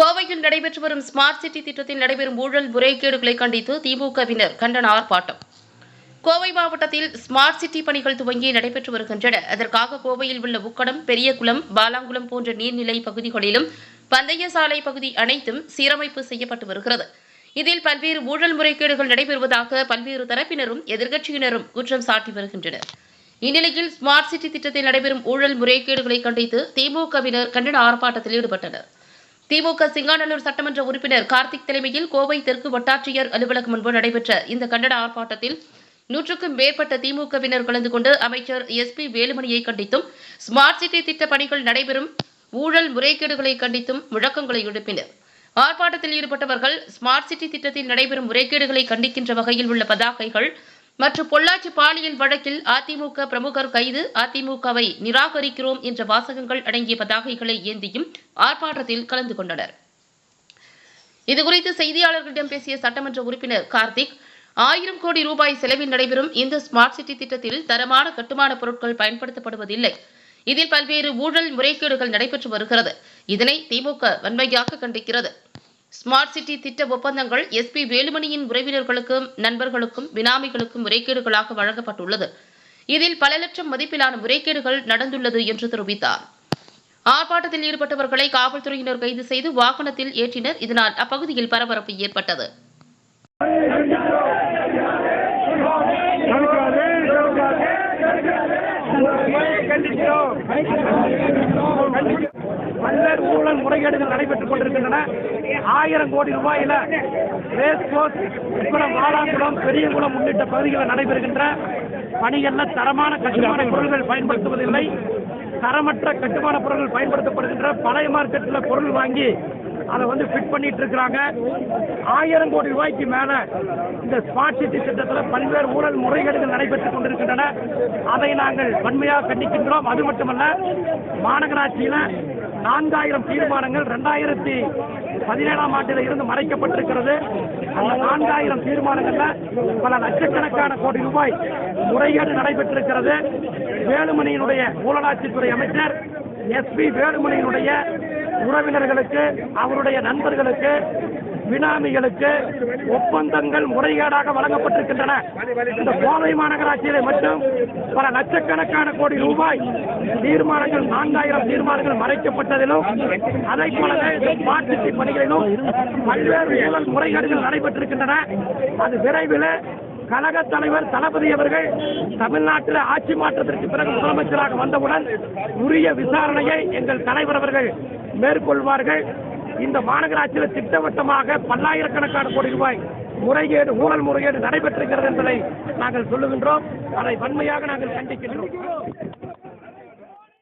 கோவையில் நடைபெற்று வரும் ஸ்மார்ட் சிட்டி திட்டத்தில் நடைபெறும் ஊழல் முறைகேடுகளை கண்டித்து திமுகவினர் கண்டன ஆர்ப்பாட்டம். கோவை மாவட்டத்தில் ஸ்மார்ட் சிட்டி பணிகள் துவங்கி நடைபெற்று வருகின்றன. அதற்காக கோவையில் உள்ள உக்கடம் பெரியகுளம் பாலாங்குளம் போன்ற நீர்நிலை பகுதிகளிலும் பந்தய சாலை பகுதி அனைத்தும் சீரமைப்பு செய்யப்பட்டு வருகிறது. இதில் பல்வேறு ஊழல் முறைகேடுகள் நடைபெறுவதாக பல்வேறு தரப்பினரும் எதிர்க்கட்சியினரும் குற்றம் சாட்டி வருகின்றனர். இந்நிலையில் ஸ்மார்ட் சிட்டி திட்டத்தில் நடைபெறும் ஊழல் முறைகேடுகளை கண்டித்து திமுகவினர் கண்டன ஆர்ப்பாட்டத்தில் ஈடுபட்டனர். திமுக சிங்காநல்லூர் சட்டமன்ற உறுப்பினர் கார்த்திக் தலைமையில் கோவை தெற்கு வட்டாட்சியர் அலுவலகம் முன்பு நடைபெற்ற இந்த கண்டன ஆர்ப்பாட்டத்தில் நூற்றுக்கும் மேற்பட்ட திமுகவினர் கலந்து கொண்டு அமைச்சர் எஸ் பி வேலுமணியை கண்டித்தும் ஸ்மார்ட் சிட்டி திட்ட பணிகள் நடைபெறும் ஊழல் முறைகேடுகளை கண்டித்தும் முழக்கங்களை எழுப்பினர். ஆர்ப்பாட்டத்தில் ஈடுபட்டவர்கள் ஸ்மார்ட் சிட்டி திட்டத்தில் நடைபெறும் முறைகேடுகளை கண்டிக்கின்ற வகையில் உள்ள பதாகைகள் மற்றும் பொள்ளாச்சி பாலியல் வழக்கில் அதிமுக பிரமுகர் கைது. அதிமுகவை நிராகரிக்கிறோம் என்ற வாசகங்கள் அடங்கிய பதாகைகளை ஏந்தியும் ஆர்ப்பாட்டத்தில் கலந்து கொண்டனர். இதுகுறித்து செய்தியாளர்களிடம் பேசிய சட்டமன்ற உறுப்பினர் கார்த்திக் ஆயிரம் கோடி ரூபாய் செலவில் நடைபெறும் இந்த ஸ்மார்ட் சிட்டி திட்டத்தில் தரமான கட்டுமான பொருட்கள் பயன்படுத்தப்படுவதில்லை. இதில் பல்வேறு ஊழல் முறைகேடுகள் நடைபெற்று வருகிறது. இதனை திமுக வன்மையாக கண்டிக்கிறது. ஸ்மார்ட் சிட்டி திட்ட ஒப்பந்தங்கள் எஸ்பி வேலுமணியின் உறவினர்களுக்கும் நண்பர்களுக்கும் பினாமிகளுக்கும் முறைகேடுகளாக வழங்கப்பட்டுள்ளது. இதில் பல லட்சம் மதிப்பிலான முறைகேடுகள் நடந்துள்ளது என்று தெரிவித்தார். ஆர்ப்பாட்டத்தில் ஈடுபட்டவர்களை காவல்துறையினர் கைது செய்து வாகனத்தில் ஏற்றினர். இதனால் அப்பகுதியில் பரபரப்பு ஏற்பட்டது. ஊழல் முறைகேடுகள் நடைபெற்றுக் கொண்டிருக்கின்றன. ஆயிரம் கோடி ரூபாயில ரேஸ் கோர்ஸ் உக்குளம் வாலாங்குளம் பெரியகுளம் உள்ளிட்ட பகுதிகளில் நடைபெறுகின்ற பணிகள்ல தரமான கட்டுமான பொருள்கள் பயன்படுத்துவதில்லை. தரமற்ற கட்டுமான பொருட்கள் பயன்படுத்தப்படுகின்ற பழைய மார்க்கெட்டில் பொருள் வாங்கி அதை வந்து ஃபிட் பண்ணிட்டு இருக்கிறாங்க. ஆயிரம் கோடி ரூபாய்க்கு மேல இந்த ஸ்மார்ட் சிட்டி திட்டத்தில் பல்வேறு ஊழல் முறைகேடுகள் நடைபெற்றுக் கொண்டிருக்கின்றன. அதை நாங்கள் வன்மையாக கண்டிக்கின்றோம். அது மட்டுமல்ல மாநகராட்சியில நான்காயிரம் தீர்மானங்கள் ரெண்டாயிரத்தி பதினேழாம் ஆண்டில் இருந்து மறைக்கப்பட்டிருக்கிறது. அந்த நான்காயிரம் தீர்மானங்கள்ல பல லட்சக்கணக்கான கோடி ரூபாய் முறைகேடு நடைபெற்றிருக்கிறது. வேலுமணியினுடைய ஊழலாட்சித்துறை அமைச்சர் எஸ்பி வேலுமணியினுடைய உறவினர்களுக்கு அவருடைய நண்பர்களுக்கு பினாமிகளுக்கு ஒப்பந்தங்கள் முறைகேடாக வழங்கப்பட்டிருக்கின்றன. இந்த கோவை மாநகராட்சியிலே மட்டும் பல லட்சக்கணக்கான கோடி ரூபாய் தீர்மானங்கள் நான்காயிரம் தீர்மானங்கள் மறைக்கப்பட்டதிலும் அதை போலவே மாற்றுத்தி பணிகளிலும் பல்வேறு ஊழல் முறைகேடுகள் நடைபெற்றிருக்கின்றன. அது விரைவில் கழக தலைவர் தளபதி அவர்கள் தமிழ்நாட்டில் ஆட்சி மாற்றத்திற்கு பிறகு முதலமைச்சராக வந்தவுடன் உரிய விசாரணையை எங்கள் தலைவர் அவர்கள் மேற்கொள்வார்கள். இந்த மாநகராட்சியில் திட்டவட்டமாக பல்லாயிரக்கணக்கான கோடி ரூபாய் முறைகேடு ஊழல் முறைகேடு நடைபெற்றிருக்கிறது என்பதை நாங்கள் சொல்லுகின்றோம். அதை வன்மையாக நாங்கள் கண்டிக்கின்றோம்.